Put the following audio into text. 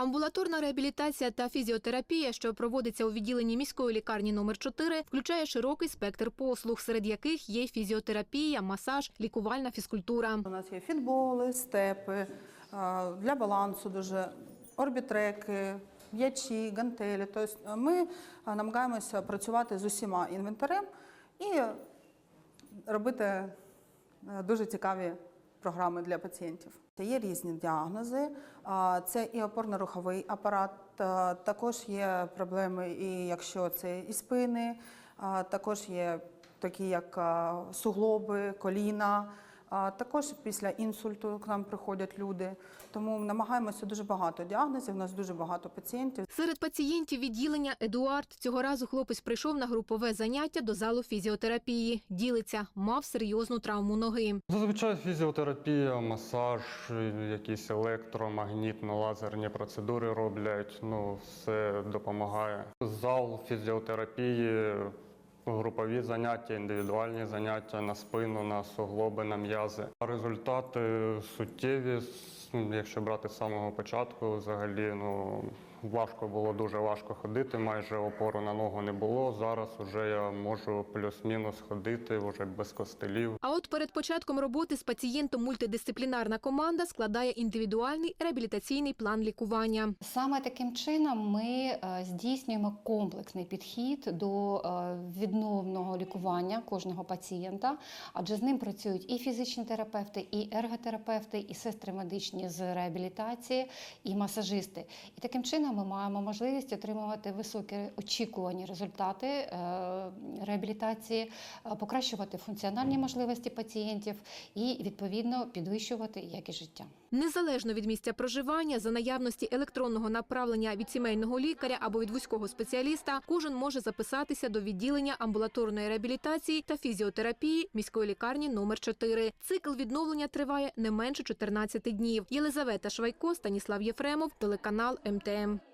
Амбулаторна реабілітація та фізіотерапія, що проводиться у відділенні міської лікарні номер 4, включає широкий спектр послуг, серед яких є фізіотерапія, масаж, лікувальна фізкультура. У нас є фітболи, степи для балансу дуже орбітреки, м'ячі, гантелі. Тобто ми намагаємося працювати з усіма інвентарем і робити е, дуже цікаві програми для пацієнтів. Є різні діагнози. Це і опорно-руховий апарат, також є проблеми, і якщо це і спини, також є такі як суглоби, коліна. А також після інсульту к нам приходять люди. Тому намагаємося дуже багато діагнозів. У нас дуже багато пацієнтів. Серед пацієнтів відділення Едуард цього разу хлопець прийшов на групове заняття до залу фізіотерапії. Ділиться, мав серйозну травму ноги. Зазвичай фізіотерапія, масаж, якісь електромагнітно-лазерні процедури роблять. Ну, все допомагає. Зал фізіотерапії, групові заняття, індивідуальні заняття на спину, на суглоби, на м'язи. Результати суттєві. Якщо брати з самого початку, взагалі ну важко було дуже важко ходити. Майже опору на ногу не було. Зараз вже я можу плюс-мінус ходити вже без костелів. А от перед початком роботи з пацієнтом мультидисциплінарна команда складає індивідуальний реабілітаційний план лікування. Саме таким чином ми е, здійснюємо комплексний підхід до е, відновного лікування кожного пацієнта, адже з ним працюють і фізичні терапевти, і ерготерапевти, і сестри медичні з реабілітації, і масажисти. І таким чином ми маємо можливість отримувати високі очікувані результати е, реабілітації, е, покращувати функціональні можливості пацієнтів і відповідно підвищувати якість життя. Незалежно від місця проживання, за наявності електронного направлення від сімейного лікаря або від вузького спеціаліста, кожен може записатися до відділення амбулаторної реабілітації та фізіотерапії міської лікарні номер 4. Цикл відновлення триває не менше 14 днів. Єлизавета Швайко, Станіслав Єфремов, телеканал МТМ.